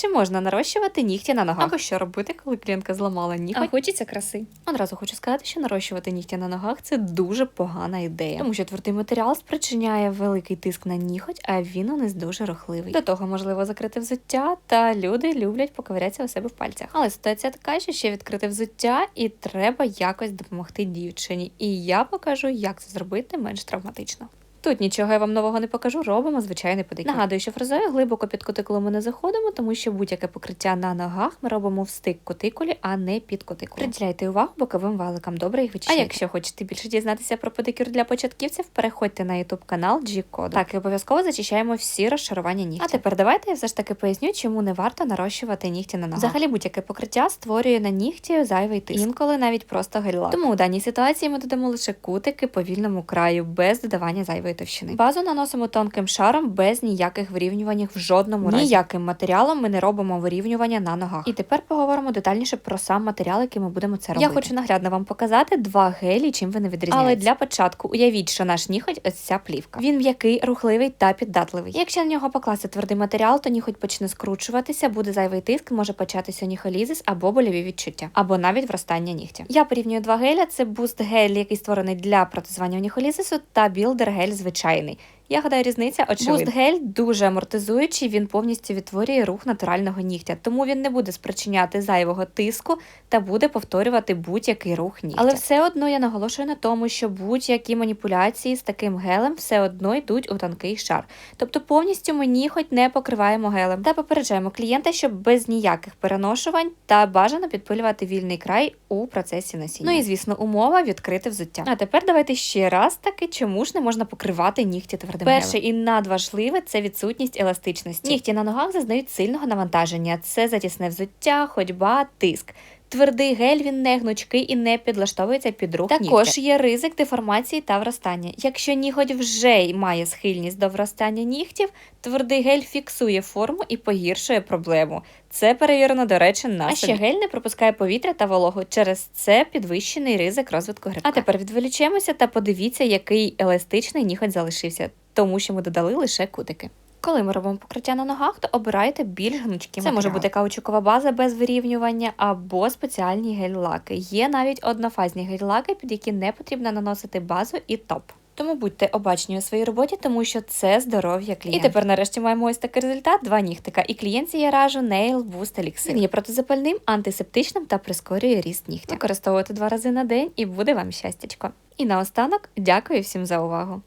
Чи можна нарощувати нігті на ногах? Або що робити, коли клієнтка зламала ніготь? А хочеться краси. Одразу хочу сказати, що нарощувати нігті на ногах це дуже погана ідея, тому що твердий матеріал спричиняє великий тиск на ніготь, а він у нас дуже рухливий. До того можливо закрити взуття, та люди люблять поковирятися у себе в пальцях. Але ситуація така, що ще відкрити взуття, і треба якось допомогти дівчині. І я покажу, як це зробити менш травматично. Тут нічого я вам нового не покажу, робимо звичайний pedикюр. Нагадую, що фрезою глибоко під кутикулу ми не заходимо, тому що будь-яке покриття на ногах ми робимо в стик кутикулі, а не під кутикулу. Приділяйте увагу боковим валикам, добре їх вичищайте. А якщо якщо хочете більше дізнатися про педикюр для початківців, переходьте на YouTube канал G-Code. Так, і обов'язково зачищаємо всі розшарування нігтів. А тепер давайте я все ж таки поясню, чому не варто нарощувати нігті на ногах. Взагалі будь-яке покриття створює на нігті зайвий тиск. Інколи навіть просто гель-лак. Тому у даній ситуації ми додамо лише кутики по вільному краю, без додавання зайвої товщини. Базу наносимо тонким шаром без ніяких вирівнювань в жодному разі. Ніяким матеріалом ми не робимо вирівнювання на ногах. І тепер поговоримо детальніше про сам матеріал, який ми будемо це робити. Я хочу наглядно вам показати два гелі, чим вони відрізняються. Але для початку уявіть, що наш ніхоть ось ця плівка. Він м'який, рухливий та піддатливий. Якщо на нього покласти твердий матеріал, то ніхоть почне скручуватися, буде зайвий тиск, може початися ніхолізис або больові відчуття, або навіть вростання нігтя. Я порівнюю два геля: це буст гель, який створений для протезування ніхолізису, та білдер гель звичайний. Я гадаю, різниця очевидна. Буст гель дуже амортизуючий, він повністю відтворює рух натурального нігтя, тому він не буде спричиняти зайвого тиску та буде повторювати будь-який рух нігтя. Але все одно я наголошую на тому, що будь-які маніпуляції з таким гелем все одно йдуть у тонкий шар. Тобто повністю ми ніхоть не покриваємо гелем та попереджаємо клієнта, щоб без ніяких переношувань та бажано підпилювати вільний край у процесі носіння. Ну і звісно, умова відкрити взуття. А тепер давайте ще раз таки, чому ж не можна покривати нігті твердим Перше і надважливе це відсутність еластичності. Нігті на ногах зазнають сильного навантаження. Це затісне взуття, ходьба, тиск. Твердий гель він не гнучкий і не підлаштовується під рух Також нігтя. є ризик деформації та вростання. Якщо ніготь вже має схильність до вростання нігтів, твердий гель фіксує форму і погіршує проблему. Це перевірено, до речі, на А собі. ще гель не пропускає повітря та вологу. Через це підвищений ризик розвитку грибка. А тепер відволічемося та подивіться, який еластичний ніготь залишився, тому що ми додали лише кутики. Коли ми робимо покриття на ногах, то обирайте більш гнучкі Це може бути каучукова база без вирівнювання або спеціальні гель-лаки. Є навіть однофазні гель-лаки, під які не потрібно наносити базу і топ. Тому будьте обачні у своїй роботі, тому що це здоров'я клієнта. І тепер нарешті маємо ось такий результат: два нігтика. І клієнтці я раджу Nail Boost Elixir. Він є протизапальним, антисептичним та прискорює ріст нігтя. Використовуйте два рази на день і буде вам щастячко. І наостанок дякую всім за увагу.